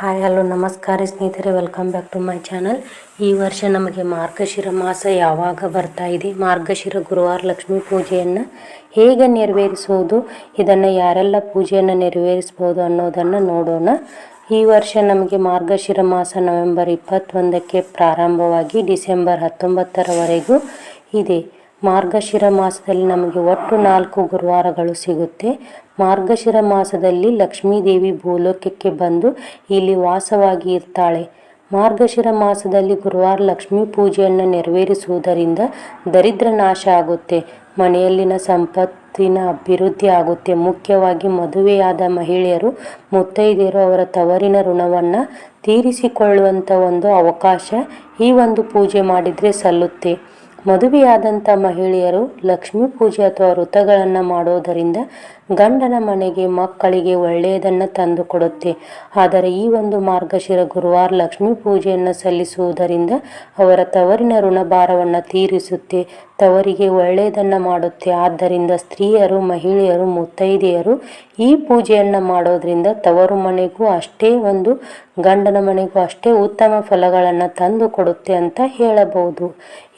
Hi hello ನಮಸ್ಕಾರ ಸ್ನೇಹಿತರೆ welcome back to my channel ಈ ವರ್ಷ ನಮಗೆ ಮಾರ್ಗಶಿರ ಮಾಸ ಯಾವಾಗ ಬರ್ತಾ ಇದೆ? ಮಾರ್ಗಶಿರ ಗುರುವಾರ ಲಕ್ಷ್ಮೀ ಪೂಜೆಯನ್ನು ಹೇಗೆ ನೆರವೇರಿಸುವುದು? ಇದನ್ನು ಯಾರೆಲ್ಲ ಪೂಜೆಯನ್ನು ನೆರವೇರಿಸ್ಬೋದು ಅನ್ನೋದನ್ನು ನೋಡೋಣ. ಈ ವರ್ಷ ನಮಗೆ ಮಾರ್ಗಶಿರ ಮಾಸ ನವೆಂಬರ್ ಇಪ್ಪತ್ತೊಂದಕ್ಕೆ ಪ್ರಾರಂಭವಾಗಿ ಡಿಸೆಂಬರ್ ಹತ್ತೊಂಬತ್ತರವರೆಗೂ ಇದೆ. ಮಾರ್ಗಶಿರ ಮಾಸದಲ್ಲಿ ನಮಗೆ ಒಟ್ಟು ನಾಲ್ಕು ಗುರುವಾರಗಳು ಸಿಗುತ್ತೆ. ಮಾರ್ಗಶಿರ ಮಾಸದಲ್ಲಿ ಲಕ್ಷ್ಮೀದೇವಿ ಭೂಲೋಕಕ್ಕೆ ಬಂದು ಇಲ್ಲಿ ವಾಸವಾಗಿ ಇರ್ತಾಳೆ. ಮಾರ್ಗಶಿರ ಮಾಸದಲ್ಲಿ ಗುರುವಾರ ಲಕ್ಷ್ಮೀ ಪೂಜೆಯನ್ನು ನೆರವೇರಿಸುವುದರಿಂದ ದರಿದ್ರ ನಾಶ ಆಗುತ್ತೆ. ಮನೆಯಲ್ಲಿನ ಸಂಪತ್ತಿನ ಅಭಿವೃದ್ಧಿ ಆಗುತ್ತೆ. ಮುಖ್ಯವಾಗಿ ಮದುವೆಯಾದ ಮಹಿಳೆಯರು, ಮುತ್ತೈದೆಯರು ಅವರ ತವರಿನ ಋಣವನ್ನು ತೀರಿಸಿಕೊಳ್ಳುವಂಥ ಒಂದು ಅವಕಾಶ ಈ ಒಂದು ಪೂಜೆ ಮಾಡಿದರೆ ಸಲ್ಲುತ್ತೆ. ಮದುವೆಯಾದಂಥ ಮಹಿಳೆಯರು ಲಕ್ಷ್ಮೀ ಪೂಜೆ ಅಥವಾ ವೃತಗಳನ್ನು ಮಾಡೋದರಿಂದ ಗಂಡನ ಮನೆಗೆ ಮಕ್ಕಳಿಗೆ ಒಳ್ಳೆಯದನ್ನು ತಂದು ಕೊಡುತ್ತೆ. ಆದರೆ ಈ ಒಂದು ಮಾರ್ಗಶಿರ ಗುರುವಾರ ಲಕ್ಷ್ಮೀ ಪೂಜೆಯನ್ನು ಸಲ್ಲಿಸುವುದರಿಂದ ಅವರ ತವರಿನ ಋಣಭಾರವನ್ನು ತೀರಿಸುತ್ತೆ, ತವರಿಗೆ ಒಳ್ಳೆಯದನ್ನು ಮಾಡುತ್ತೆ. ಆದ್ದರಿಂದ ಸ್ತ್ರೀಯರು, ಮಹಿಳೆಯರು, ಮುತ್ತೈದೆಯರು ಈ ಪೂಜೆಯನ್ನು ಮಾಡೋದರಿಂದ ತವರು ಮನೆಗೂ ಅಷ್ಟೇ ಒಂದು, ಗಂಡನ ಮನೆಗೂ ಅಷ್ಟೇ ಉತ್ತಮ ಫಲಗಳನ್ನು ತಂದು ಕೊಡುತ್ತೆ ಅಂತ ಹೇಳಬಹುದು.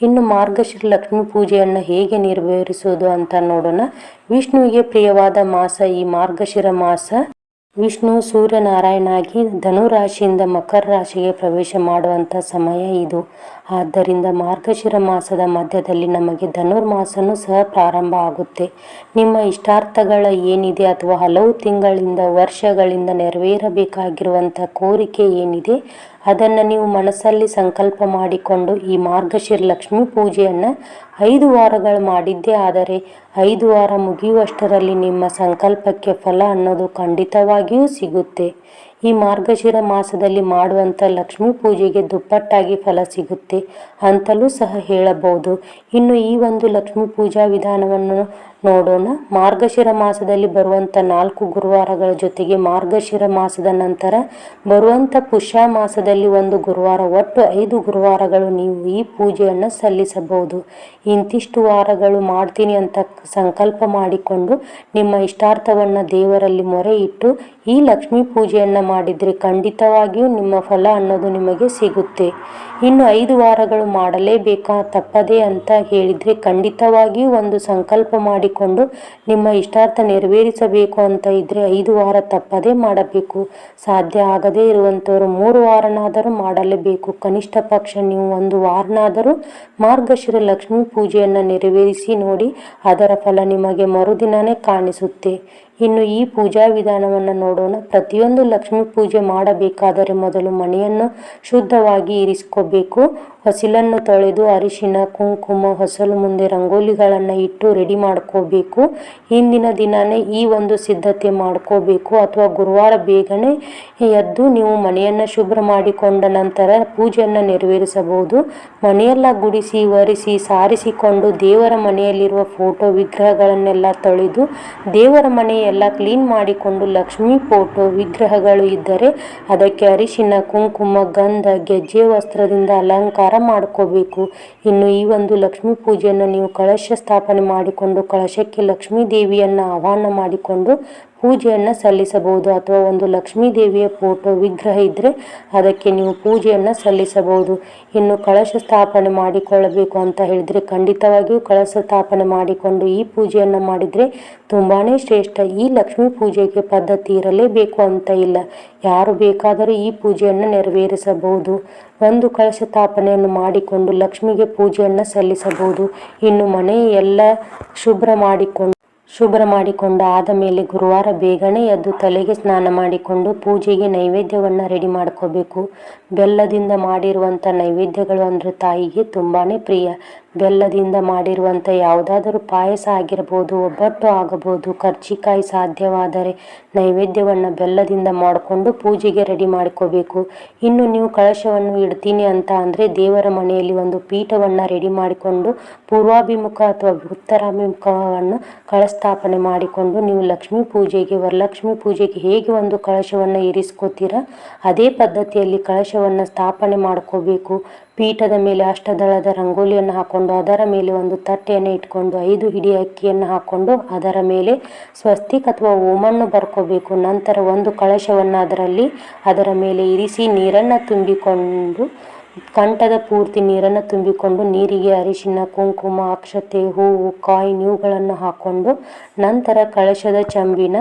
ಇನ್ನು ಮಾರ್ಗಶಿರ ಲಕ್ಷ್ಮೀ ಪೂಜೆಯನ್ನು ಹೇಗೆ ನಿರ್ವಹಿಸುವುದು ಅಂತ ನೋಡೋಣ. ವಿಷ್ಣುವಿಗೆ ಪ್ರಿಯವಾದ ಮಾಸ ಈ ಮಾರ್ಗಶಿರ ಮಾಸ. ವಿಷ್ಣು ಸೂರ್ಯನಾರಾಯಣಾಗಿ ಧನುರಾಶಿಯಿಂದ ಮಕರ ರಾಶಿಗೆ ಪ್ರವೇಶ ಮಾಡುವಂಥ ಸಮಯ ಇದು. ಆದ್ದರಿಂದ ಮಾರ್ಗಶಿರ ಮಾಸದ ಮಧ್ಯದಲ್ಲಿ ನಮಗೆ ಧನುರ್ಮಾಸನೂ ಸಹ ಪ್ರಾರಂಭ ಆಗುತ್ತೆ. ನಿಮ್ಮ ಇಷ್ಟಾರ್ಥಗಳ ಏನಿದೆ ಅಥವಾ ಹಲವು ತಿಂಗಳಿಂದ ವರ್ಷಗಳಿಂದ ನೆರವೇರಬೇಕಾಗಿರುವಂಥ ಕೋರಿಕೆ ಏನಿದೆ ಅದನ್ನು ನೀವು ಮನಸ್ಸಲ್ಲಿ ಸಂಕಲ್ಪ ಮಾಡಿಕೊಂಡು ಈ ಮಾರ್ಗಶಿರ ಲಕ್ಷ್ಮೀ ಪೂಜೆಯನ್ನು ಐದು ವಾರಗಳು ಮಾಡಿದ್ದೇ ಆದರೆ ಐದು ವಾರ ಮುಗಿಯುವಷ್ಟರಲ್ಲಿ ನಿಮ್ಮ ಸಂಕಲ್ಪಕ್ಕೆ ಫಲ ಅನ್ನೋದು ಖಂಡಿತವಾಗಿಯೂ ಸಿಗುತ್ತೆ. ಈ ಮಾರ್ಗಶಿರ ಮಾಸದಲ್ಲಿ ಮಾಡುವಂಥ ಲಕ್ಷ್ಮೀ ಪೂಜೆಗೆ ದುಪ್ಪಟ್ಟಾಗಿ ಫಲ ಸಿಗುತ್ತೆ ಅಂತಲೂ ಸಹ ಹೇಳಬಹುದು. ಇನ್ನು ಈ ಒಂದು ಲಕ್ಷ್ಮೀ ಪೂಜಾ ವಿಧಾನವನ್ನು ನೋಡೋಣ. ಮಾರ್ಗಶಿರ ಮಾಸದಲ್ಲಿ ಬರುವಂಥ ನಾಲ್ಕು ಗುರುವಾರಗಳ ಜೊತೆಗೆ ಮಾರ್ಗಶಿರ ಮಾಸದ ನಂತರ ಬರುವಂಥ ಪುಷ್ಯ ಮಾಸದಲ್ಲಿ ಒಂದು ಗುರುವಾರ, ಒಟ್ಟು ಐದು ಗುರುವಾರಗಳು ನೀವು ಈ ಪೂಜೆಯನ್ನು ಸಲ್ಲಿಸಬಹುದು. ಇಂತಿಷ್ಟು ವಾರಗಳು ಮಾಡ್ತೀನಿ ಅಂತ ಸಂಕಲ್ಪ ಮಾಡಿಕೊಂಡು ನಿಮ್ಮ ಇಷ್ಟಾರ್ಥವನ್ನು ದೇವರಲ್ಲಿ ಮೊರೆ ಇಟ್ಟು ಈ ಲಕ್ಷ್ಮೀ ಪೂಜೆಯನ್ನು ಮಾಡಿದರೆ ಖಂಡಿತವಾಗಿಯೂ ನಿಮ್ಮ ಫಲ ಅನ್ನೋದು ನಿಮಗೆ ಸಿಗುತ್ತೆ. ಇನ್ನು ಐದು ವಾರಗಳು ಮಾಡಲೇಬೇಕಾ? ತಪ್ಪದೆ ಅಂತ ಹೇಳಿದರೆ ಖಂಡಿತವಾಗಿಯೂ ಒಂದು ಸಂಕಲ್ಪ ಮಾಡಿಕೊಂಡು ನಿಮ್ಮ ಇಷ್ಟಾರ್ಥ ನೆರವೇರಿಸಬೇಕು ಅಂತ ಇದ್ದರೆ ಐದು ವಾರ ತಪ್ಪದೇ ಮಾಡಬೇಕು. ಸಾಧ್ಯ ಆಗದೇ ಇರುವಂಥವರು ಮೂರು ವಾರನಾದರೂ ಮಾಡಲೇಬೇಕು. ಕನಿಷ್ಠ ಪಕ್ಷ ನೀವು ಒಂದು ವಾರನಾದರೂ ಮಾರ್ಗಶಿರ ಲಕ್ಷ್ಮೀ ಪೂಜೆಯನ್ನು ನೆರವೇರಿಸಿ ನೋಡಿ, ಅದರ ಫಲ ನಿಮಗೆ ಮರುದಿನನೇ ಕಾಣಿಸುತ್ತೆ. ಇನ್ನು ಈ ಪೂಜಾ ವಿಧಾನವನ್ನು ನೋಡೋಣ. ಪ್ರತಿಯೊಂದು ಲಕ್ಷ್ಮೀ ಪೂಜೆ ಮಾಡಬೇಕಾದರೆ ಮೊದಲು ಮನೆಯನ್ನು ಶುದ್ಧವಾಗಿ ಇರಿಸ್ಕೋಬೇಕು. ಹೊಸಿಲನ್ನು ತೊಳೆದು ಅರಿಶಿನ ಕುಂಕುಮ, ಹೊಸಲು ಮುಂದೆ ರಂಗೋಲಿಗಳನ್ನು ಇಟ್ಟು ರೆಡಿ ಮಾಡ್ಕೋಬೇಕು. ಹಿಂದಿನ ದಿನವೇ ಈ ಒಂದು ಸಿದ್ಧತೆ ಮಾಡ್ಕೋಬೇಕು. ಅಥವಾ ಗುರುವಾರ ಬೇಗನೆ ಎದ್ದು ನೀವು ಮನೆಯನ್ನು ಶುಭ್ರ ಮಾಡಿಕೊಂಡ ನಂತರ ಪೂಜೆಯನ್ನು ನೆರವೇರಿಸಬಹುದು. ಮನೆಯೆಲ್ಲ ಗುಡಿಸಿ, ಒರೆಸಿ, ಸಾರಿಸಿಕೊಂಡು ದೇವರ ಮನೆಯಲ್ಲಿರುವ ಫೋಟೋ ವಿಗ್ರಹಗಳನ್ನೆಲ್ಲ ತೊಳೆದು ದೇವರ ಮನೆಯೆಲ್ಲ ಕ್ಲೀನ್ ಮಾಡಿಕೊಂಡು ಲಕ್ಷ್ಮೀ ಫೋಟೋ ವಿಗ್ರಹಗಳು ಇದ್ದರೆ ಅದಕ್ಕೆ ಅರಿಶಿನ ಕುಂಕುಮ, ಗಂಧ, ಗೆಜ್ಜೆ ವಸ್ತ್ರದಿಂದ ಅಲಂಕಾರ ಮಾಡ್ಕೋಬೇಕು. ಇನ್ನು ಈ ಒಂದು ಲಕ್ಷ್ಮೀ ಪೂಜೆಯನ್ನು ನೀವು ಕಳಶ ಸ್ಥಾಪನೆ ಮಾಡಿಕೊಂಡು ಕಳಶಕ್ಕೆ ಲಕ್ಷ್ಮೀ ದೇವಿಯನ್ನು ಆಹ್ವಾನ ಮಾಡಿಕೊಂಡು ಪೂಜೆಯನ್ನು ಸಲ್ಲಿಸಬಹುದು ಅಥವಾ ಒಂದು ಲಕ್ಷ್ಮೀ ದೇವಿಯ ಫೋಟೋ ವಿಗ್ರಹ ಇದ್ದರೆ ಅದಕ್ಕೆ ನೀವು ಪೂಜೆಯನ್ನು ಸಲ್ಲಿಸಬಹುದು. ಇನ್ನು ಕಳಶ ಸ್ಥಾಪನೆ ಮಾಡಿಕೊಳ್ಳಬೇಕು ಅಂತ ಹೇಳಿದರೆ ಖಂಡಿತವಾಗಿಯೂ ಕಳಶ ಸ್ಥಾಪನೆ ಮಾಡಿಕೊಂಡು ಈ ಪೂಜೆಯನ್ನು ಮಾಡಿದರೆ ತುಂಬಾ ಶ್ರೇಷ್ಠ. ಈ ಲಕ್ಷ್ಮೀ ಪೂಜೆಗೆ ಪದ್ಧತಿ ಇರಲೇಬೇಕು ಅಂತ ಇಲ್ಲ. ಯಾರು ಬೇಕಾದರೂ ಈ ಪೂಜೆಯನ್ನು ನೆರವೇರಿಸಬಹುದು. ಒಂದು ಕಳಶ ಸ್ಥಾಪನೆಯನ್ನು ಮಾಡಿಕೊಂಡು ಲಕ್ಷ್ಮಿಗೆ ಪೂಜೆಯನ್ನು ಸಲ್ಲಿಸಬಹುದು. ಇನ್ನು ಮನೆ ಎಲ್ಲ ಶುಭ್ರ ಮಾಡಿಕೊಂಡು ಶುಭ್ರ ಮಾಡಿಕೊಂಡು ಆದ ಮೇಲೆ ಗುರುವಾರ ಬೇಗನೆ ಎದ್ದು ತಲೆಗೆ ಸ್ನಾನ ಮಾಡಿಕೊಂಡು ಪೂಜೆಗೆ ನೈವೇದ್ಯವನ್ನು ರೆಡಿ ಮಾಡ್ಕೋಬೇಕು. ಬೆಲ್ಲದಿಂದ ಮಾಡಿರುವಂಥ ನೈವೇದ್ಯಗಳು ಅಂದರೆ ತಾಯಿಗೆ ತುಂಬಾ ಪ್ರಿಯ. ಬೆಲ್ಲದಿಂದ ಮಾಡಿರುವಂಥ ಯಾವುದಾದರೂ ಪಾಯಸ ಆಗಿರ್ಬೋದು, ಒಬ್ಬಟ್ಟು ಆಗಬಹುದು ಕರ್ಜಿಕಾಯಿ ಸಾಧ್ಯವಾದರೆ ನೈವೇದ್ಯವನ್ನು ಬೆಲ್ಲದಿಂದ ಮಾಡಿಕೊಂಡು ಪೂಜೆಗೆ ರೆಡಿ ಮಾಡ್ಕೋಬೇಕು. ಇನ್ನು ನೀವು ಕಳಶವನ್ನು ಇಡ್ತೀನಿ ಅಂತ ಅಂದರೆ ದೇವರ ಮನೆಯಲ್ಲಿ ಒಂದು ಪೀಠವನ್ನು ರೆಡಿ ಮಾಡಿಕೊಂಡು ಪೂರ್ವಾಭಿಮುಖ ಅಥವಾ ಉತ್ತರಾಭಿಮುಖವನ್ನು ಕಳಶ ಸ್ಥಾಪನೆ ಮಾಡಿಕೊಂಡು ನೀವು ಲಕ್ಷ್ಮೀ ಪೂಜೆಗೆ, ವರಲಕ್ಷ್ಮಿ ಪೂಜೆಗೆ ಹೇಗೆ ಒಂದು ಕಳಶವನ್ನು ಇರಿಸ್ಕೋತೀರ, ಅದೇ ಪದ್ಧತಿಯಲ್ಲಿ ಕಳಶವನ್ನು ಸ್ಥಾಪನೆ ಮಾಡ್ಕೋಬೇಕು. ಪೀಠದ ಮೇಲೆ ಅಷ್ಟದಳದ ರಂಗೋಲಿಯನ್ನು ಹಾಕ್ಕೊಂಡು ಅದರ ಮೇಲೆ ಒಂದು ತಟ್ಟೆಯನ್ನು ಇಟ್ಕೊಂಡು, ಐದು ಹಿಡಿ ಅಕ್ಕಿಯನ್ನು ಹಾಕ್ಕೊಂಡು ಅದರ ಮೇಲೆ ಸ್ವಸ್ತಿಕ್ ಅಥವಾ ಓಮನ್ನು ಬರ್ಕೋಬೇಕು. ನಂತರ ಒಂದು ಕಳಶವನ್ನು ಅದರಲ್ಲಿ ಅದರ ಮೇಲೆ ಇರಿಸಿ ನೀರನ್ನು ತುಂಬಿಕೊಂಡು ಕಂಠದ ಪೂರ್ತಿ ನೀರನ್ನು ತುಂಬಿಕೊಂಡು ನೀರಿಗೆ ಅರಿಶಿನ, ಕುಂಕುಮ, ಅಕ್ಷತೆ, ಹೂವು, ಕಾಯಿ ನೀವುಗಳನ್ನು ಹಾಕ್ಕೊಂಡು ನಂತರ ಕಳಶದ ಚಂಬಿನ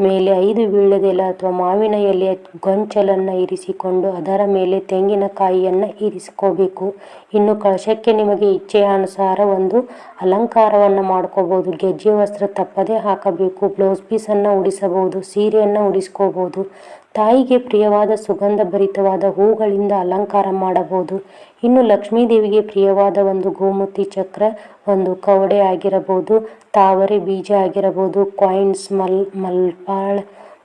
ಮೇಲೆ ಐದು ವೀಳ್ಯದೆಲೆ ಅಥವಾ ಮಾವಿನ ಎಲೆಯ ಗೊಂಚಲನ್ನು ಇರಿಸಿಕೊಂಡು ಅದರ ಮೇಲೆ ತೆಂಗಿನಕಾಯಿಯನ್ನು ಇರಿಸ್ಕೋಬೇಕು. ಇನ್ನು ಕಳಶಕ್ಕೆ ನಿಮಗೆ ಇಚ್ಛೆಯ ಅನುಸಾರ ಒಂದು ಅಲಂಕಾರವನ್ನು ಮಾಡ್ಕೋಬೋದು. ಗೆಜ್ಜೆ ವಸ್ತ್ರ ತಪ್ಪದೇ ಹಾಕಬೇಕು. ಬ್ಲೌಸ್ ಪೀಸನ್ನು ಉಡಿಸಬಹುದು. ಸೀರೆಯನ್ನು ಉಡಿಸ್ಕೋಬೋದು. ತಾಯಿಗೆ ಪ್ರಿಯವಾದ ಸುಗಂಧ ಭರಿತವಾದ ಹೂಗಳಿಂದ ಅಲಂಕಾರ ಮಾಡಬಹುದು. ಇನ್ನು ಲಕ್ಷ್ಮೀದೇವಿಗೆ ಪ್ರಿಯವಾದ ಒಂದು ಗೋಮೂತಿ ಚಕ್ರ, ಒಂದು ಕವಡೆ ಆಗಿರಬಹುದು, ತಾವರೆ ಬೀಜ ಆಗಿರಬಹುದು ಕಾಯಿನ್ಸ್ ಮಲ್, ಮಲ್ಪಾಳ್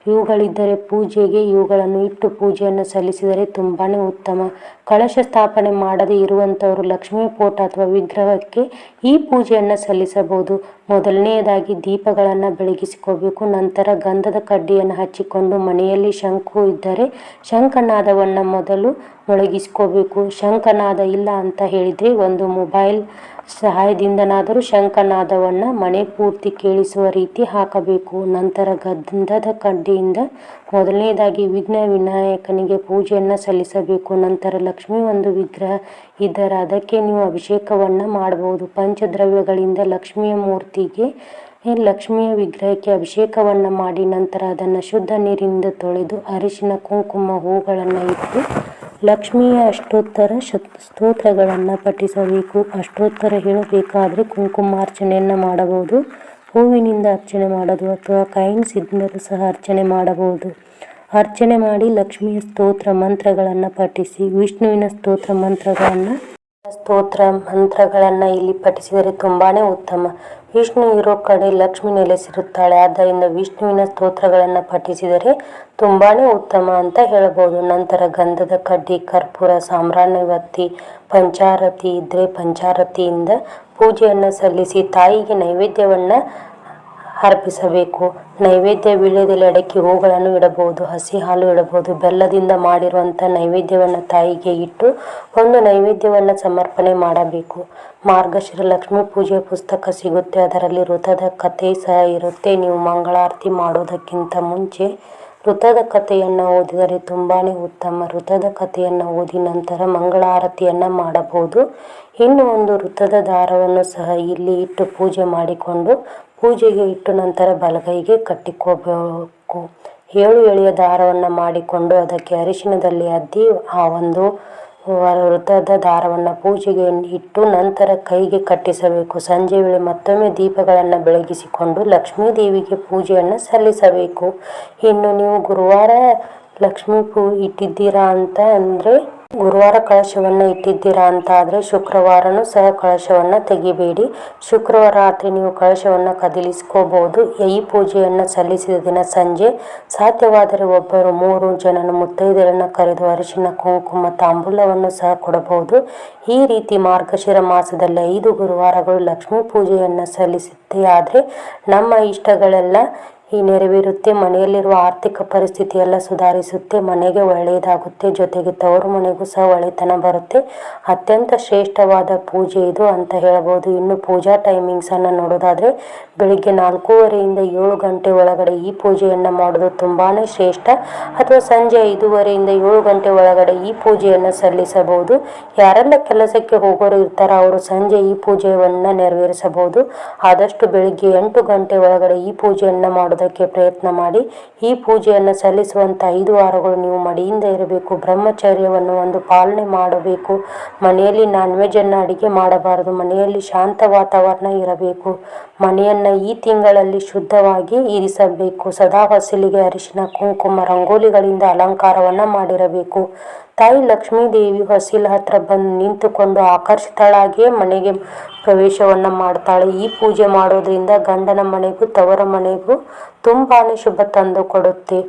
ಇವುಗಳಿದ್ದರೆ ಪೂಜೆಗೆ ಇವುಗಳನ್ನು ಇಟ್ಟು ಪೂಜೆಯನ್ನು ಸಲ್ಲಿಸಿದರೆ ತುಂಬಾ ಉತ್ತಮ. ಕಳಶ ಸ್ಥಾಪನೆ ಮಾಡದೇ ಇರುವಂಥವರು ಲಕ್ಷ್ಮೀ ಫೋಟೋ ಅಥವಾ ವಿಗ್ರಹಕ್ಕೆ ಈ ಪೂಜೆಯನ್ನು ಸಲ್ಲಿಸಬಹುದು. ಮೊದಲನೆಯದಾಗಿ ದೀಪಗಳನ್ನು ಬೆಳಗಿಸಿಕೋಬೇಕು. ನಂತರ ಗಂಧದ ಕಡ್ಡಿಯನ್ನು ಹಚ್ಚಿಕೊಂಡು ಮನೆಯಲ್ಲಿ ಶಂಕು ಇದ್ದರೆ ಶಂಖನಾದವನ್ನು ಮೊದಲು ಮೊಳಗಿಸ್ಕೋಬೇಕು. ಶಂಖನಾದ ಇಲ್ಲ ಅಂತ ಹೇಳಿದರೆ ಒಂದು ಮೊಬೈಲ್ ಸಹಾಯದಿಂದನಾದರೂ ಶಂಖನಾದವನ್ನು ಮನೆ ಪೂರ್ತಿ ಕೇಳಿಸುವ ರೀತಿ ಹಾಕಬೇಕು. ನಂತರ ಗಂಧದ ಕಡ್ಡಿಯಿಂದ ಮೊದಲನೇದಾಗಿ ವಿಘ್ನ ವಿನಾಯಕನಿಗೆ ಪೂಜೆಯನ್ನು ಸಲ್ಲಿಸಬೇಕು. ನಂತರ ಲಕ್ಷ್ಮಿ ಒಂದು ವಿಗ್ರಹ ಇದ್ದರೆ ಅದಕ್ಕೆ ನೀವು ಅಭಿಷೇಕವನ್ನು ಮಾಡಬಹುದು. ಪಂಚದ್ರವ್ಯಗಳಿಂದ ಲಕ್ಷ್ಮಿಯ ಮೂರ್ತಿಗೆ, ಲಕ್ಷ್ಮಿಯ ವಿಗ್ರಹಕ್ಕೆ ಅಭಿಷೇಕವನ್ನು ಮಾಡಿ, ನಂತರ ಅದನ್ನು ಶುದ್ಧ ನೀರಿನಿಂದ ತೊಳೆದು ಅರಿಶಿನ, ಕುಂಕುಮ ಹೂಗಳನ್ನು ಇಟ್ಟು ಲಕ್ಷ್ಮಿಯ ಅಷ್ಟೋತ್ತರ ಸ್ತೋತ್ರಗಳನ್ನು ಪಠಿಸಬೇಕು. ಅಷ್ಟೋತ್ತರ ಹೇಳಬೇಕಾದರೆ ಕುಂಕುಮಾರ್ಚನೆಯನ್ನು ಮಾಡಬಹುದು. ಹೂವಿನಿಂದ ಅರ್ಚನೆ ಮಾಡೋದು ಅಥವಾ ಕಾಯಿನ್ಸ್ ಇದ್ದರೂ ಸಹ ಅರ್ಚನೆ ಮಾಡಬಹುದು. ಅರ್ಚನೆ ಮಾಡಿ ಲಕ್ಷ್ಮಿಯ ಸ್ತೋತ್ರ ಮಂತ್ರಗಳನ್ನು ಪಠಿಸಿ, ವಿಷ್ಣುವಿನ ಸ್ತೋತ್ರ ಮಂತ್ರಗಳನ್ನು ಸ್ತೋತ್ರ ಮಂತ್ರಗಳನ್ನು ಇಲ್ಲಿ ಪಠಿಸಿದರೆ ತುಂಬಾನೇ ಉತ್ತಮ. ವಿಷ್ಣು ಇರೋ ಕಡೆ ಲಕ್ಷ್ಮಿ ನೆಲೆಸಿರುತ್ತಾಳೆ. ಆದ್ದರಿಂದ ವಿಷ್ಣುವಿನ ಸ್ತೋತ್ರಗಳನ್ನು ಪಠಿಸಿದರೆ ತುಂಬಾನೇ ಉತ್ತಮ ಅಂತ ಹೇಳಬಹುದು ನಂತರ ಗಂಧದ ಕಡ್ಡಿ, ಕರ್ಪೂರ ಸಾಮ್ರಾಣ್ಯವತ್ತಿ ಪಂಚಾರತಿ ಇದ್ರೆ ಪಂಚಾರತಿಯಿಂದ ಪೂಜೆಯನ್ನು ಸಲ್ಲಿಸಿ ತಾಯಿಗೆ ನೈವೇದ್ಯವನ್ನು ಅರ್ಪಿಸಬೇಕು. ನೈವೇದ್ಯ ವೀಳ್ಯದೆಲೆ ಅಡಕ್ಕಿ ಹೂಗಳನ್ನು ಇಡಬಹುದು ಹಸಿ ಹಾಲು ಇಡಬಹುದು. ಬೆಲ್ಲದಿಂದ ಮಾಡಿರುವಂಥ ನೈವೇದ್ಯವನ್ನು ತಾಯಿಗೆ ಇಟ್ಟು ಒಂದು ನೈವೇದ್ಯವನ್ನು ಸಮರ್ಪಣೆ ಮಾಡಬೇಕು. ಮಾರ್ಗಶಿರ ಲಕ್ಷ್ಮೀ ಪೂಜೆ ಪುಸ್ತಕ ಸಿಗುತ್ತೆ. ಅದರಲ್ಲಿ ವೃತದ ಕಥೆ ಸಹ ಇರುತ್ತೆ. ನೀವು ಮಂಗಳಾರತಿ ಮಾಡೋದಕ್ಕಿಂತ ಮುಂಚೆ ವೃತದ ಕಥೆಯನ್ನು ಓದಿದರೆ ತುಂಬಾ ಉತ್ತಮ. ವೃತದ ಕಥೆಯನ್ನು ಓದಿ ನಂತರ ಮಂಗಳಾರತಿಯನ್ನು ಮಾಡಬಹುದು. ಇನ್ನು ಒಂದು ವೃತದ ದಾರವನ್ನು ಸಹ ಇಲ್ಲಿ ಇಟ್ಟು ಪೂಜೆ ಮಾಡಿಕೊಂಡು ಪೂಜೆಗೆ ಇಟ್ಟು ನಂತರ ಬಲಗೈಗೆ ಕಟ್ಟಿಕೋಬೇಕು. ಏಳು ಎಳೆಯ ದಾರವನ್ನು ಮಾಡಿಕೊಂಡು ಅದಕ್ಕೆ ಅರಿಶಿನದಲ್ಲಿ ಅದ್ದಿ ಆ ಒಂದು ವೃತ್ತದ ದಾರವನ್ನು ಪೂಜೆಗೆ ಇಟ್ಟು ನಂತರ ಕೈಗೆ ಕಟ್ಟಿಸಬೇಕು. ಸಂಜೆ ವೇಳೆ ಮತ್ತೊಮ್ಮೆ ದೀಪಗಳನ್ನು ಬೆಳಗಿಸಿಕೊಂಡು ಲಕ್ಷ್ಮೀ ದೇವಿಗೆ ಪೂಜೆಯನ್ನು ಸಲ್ಲಿಸಬೇಕು. ಇನ್ನು ನೀವು ಗುರುವಾರ ಲಕ್ಷ್ಮೀ ಪೂ ಇಟ್ಟಿದ್ದೀರಾ ಅಂತ ಅಂದರೆ ಗುರುವಾರ ಕಳಶವನ್ನು ಇಟ್ಟಿದ್ದೀರಾ ಅಂತ ಆದರೆ ಶುಕ್ರವಾರನೂ ಸಹ ಕಳಶವನ್ನು ತೆಗಿಬೇಡಿ. ಶುಕ್ರವಾರ ರಾತ್ರಿ ನೀವು ಕಳಶವನ್ನು ಕದಿಲಿಸ್ಕೋಬಹುದು. ಈ ಪೂಜೆಯನ್ನು ಸಲ್ಲಿಸಿದ ದಿನ ಸಂಜೆ. ಸಾಧ್ಯವಾದರೆ ಒಬ್ಬರು ಮೂರು ಜನನ ಮುತ್ತೈದೆಯರನ್ನು ಕರೆದು ಅರಿಶಿನ ಕುಂಕುಮ, ತಾಂಬೂಲವನ್ನು ಸಹ ಕೊಡಬಹುದು. ಈ ರೀತಿ ಮಾರ್ಗಶಿರ ಮಾಸದಲ್ಲಿ ಐದು ಗುರುವಾರಗಳು ಲಕ್ಷ್ಮೀ ಪೂಜೆಯನ್ನು ಸಲ್ಲಿಸುತ್ತೆ ಆದರೆ ನಮ್ಮ ಇಷ್ಟಗಳೆಲ್ಲ ಈ ನೆರವೇರುತ್ತೆ, ಮನೆಯಲ್ಲಿರುವ ಆರ್ಥಿಕ ಪರಿಸ್ಥಿತಿ ಎಲ್ಲ ಸುಧಾರಿಸುತ್ತೆ, ಮನೆಗೆ ಒಳ್ಳೆಯದಾಗುತ್ತೆ, ಜೊತೆಗೆ ತವರು ಮನೆಗೂ ಸಹ ಒಳ್ಳೆತನ ಬರುತ್ತೆ. ಅತ್ಯಂತ ಶ್ರೇಷ್ಠವಾದ ಪೂಜೆ ಇದು ಅಂತ ಹೇಳ್ಬೋದು. ಇನ್ನು ಪೂಜಾ ಟೈಮಿಂಗ್ಸನ್ನು ನೋಡೋದಾದರೆ, ಬೆಳಿಗ್ಗೆ ನಾಲ್ಕೂವರೆಯಿಂದ ಏಳು ಗಂಟೆ ಒಳಗಡೆ ಈ ಪೂಜೆಯನ್ನು ಮಾಡೋದು ತುಂಬಾ ಶ್ರೇಷ್ಠ. ಅಥವಾ ಸಂಜೆ ಐದೂವರೆಯಿಂದ ಏಳು ಗಂಟೆ ಒಳಗಡೆ ಈ ಪೂಜೆಯನ್ನು ಸಲ್ಲಿಸಬಹುದು. ಯಾರೆಲ್ಲ ಕೆಲಸಕ್ಕೆ ಹೋಗೋರು ಇರ್ತಾರೋ ಅವರು ಸಂಜೆ ಈ ಪೂಜೆಯನ್ನು ನೆರವೇರಿಸಬಹುದು. ಆದಷ್ಟು ಬೆಳಿಗ್ಗೆ ಎಂಟು ಗಂಟೆ ಒಳಗಡೆ ಈ ಪೂಜೆಯನ್ನು ಮಾಡೋದು ಮಾಡೋದಕ್ಕೆ ಪ್ರಯತ್ನ ಮಾಡಿ, ಈ ಪೂಜೆಯನ್ನು ಸಲ್ಲಿಸುವಂಥ ಐದು ವಾರಗಳು ನೀವು ಮಡಿಯಿಂದ ಇರಬೇಕು, ಬ್ರಹ್ಮಚರ್ಯವನ್ನು ಒಂದು ಪಾಲನೆ ಮಾಡಬೇಕು, ಮನೆಯಲ್ಲಿ ನಾನ್ ವೆಜ್ಜನ್ನು ಅಡಿಗೆ ಮಾಡಬಾರದು, ಮನೆಯಲ್ಲಿ ಶಾಂತ ವಾತಾವರಣ ಇರಬೇಕು, ಮನೆಯನ್ನು ಈ ತಿಂಗಳಲ್ಲಿ ಶುದ್ಧವಾಗಿ ಇರಿಸಬೇಕು, ಸದಾ ಹೊಸಲಿಗೆ ಅರಿಶಿನ, ಕುಂಕುಮ, ರಂಗೋಲಿಗಳಿಂದ ಅಲಂಕಾರವನ್ನು ಮಾಡಿರಬೇಕು. ತಾಯಿ ಲಕ್ಷ್ಮೀ ದೇವಿ ಹೊಸಿಲ ಹತ್ರ ಬಂದು ನಿಂತುಕೊಂಡು ಆಕರ್ಷಿತಳಾಗಿಯೇ ಮನೆಗೆ ಪ್ರವೇಶವನ್ನು ಮಾಡ್ತಾಳೆ. ಈ ಪೂಜೆ ಮಾಡೋದ್ರಿಂದ ಗಂಡನ ಮನೆಗೂ ತವರ ಮನೆಗೂ ತುಂಬಾ ಶುಭ ತಂದು ಕೊಡುತ್ತೆ.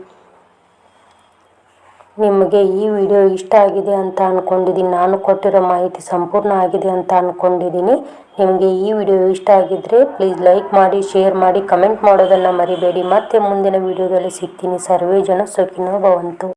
ನಿಮಗೆ ಈ ವಿಡಿಯೋ ಇಷ್ಟ ಆಗಿದೆ ಅಂತ ಅಂದ್ಕೊಂಡಿದ್ದೀನಿ ನಾನು ಕೊಟ್ಟಿರೋ ಮಾಹಿತಿ ಸಂಪೂರ್ಣ ಆಗಿದೆ ಅಂತ ಅಂದ್ಕೊಂಡಿದ್ದೀನಿ ನಿಮಗೆ ಈ ವಿಡಿಯೋ ಇಷ್ಟ ಆಗಿದ್ದರೆ ಪ್ಲೀಸ್ ಲೈಕ್ ಮಾಡಿ, ಶೇರ್ ಮಾಡಿ, ಕಮೆಂಟ್ ಮಾಡೋದನ್ನು ಮರಿಬೇಡಿ. ಮತ್ತೆ ಮುಂದಿನ ವಿಡಿಯೋದಲ್ಲಿ ಸಿಗ್ತೀನಿ. ಸರ್ವೇ ಜನ ಸುಖಿನೋ ಭವಂತು.